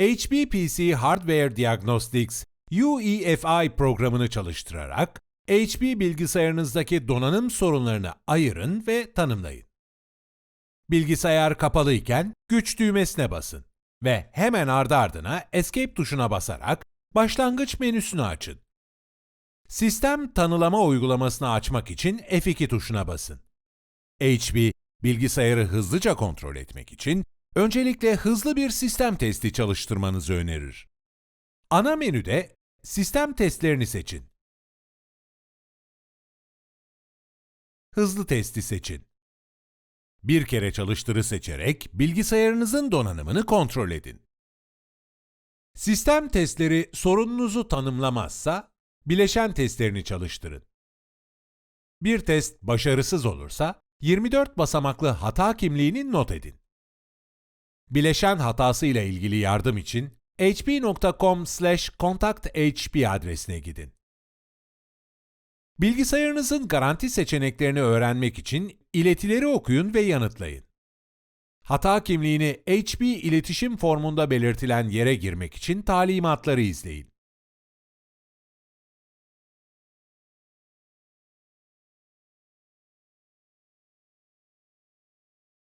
HPPC Hardware Diagnostics UEFI programını çalıştırarak HP bilgisayarınızdaki donanım sorunlarını ayırın ve tanımlayın. Bilgisayar kapalıyken güç düğmesine basın ve hemen ardı ardına Escape tuşuna basarak başlangıç menüsünü açın. Sistem tanılama uygulamasını açmak için F2 tuşuna basın. HP, bilgisayarı hızlıca kontrol etmek için öncelikle hızlı bir sistem testi çalıştırmanızı önerir. Ana menüde sistem testlerini seçin. Hızlı testi seçin. Bir kere çalıştırı seçerek bilgisayarınızın donanımını kontrol edin. Sistem testleri sorununuzu tanımlamazsa, bileşen testlerini çalıştırın. Bir test başarısız olursa, 24 basamaklı hata kimliğini not edin. Bileşen hatası ile ilgili yardım için hp.com/contacthp adresine gidin. Bilgisayarınızın garanti seçeneklerini öğrenmek için iletileri okuyun ve yanıtlayın. Hata kimliğini HP iletişim formunda belirtilen yere girmek için talimatları izleyin.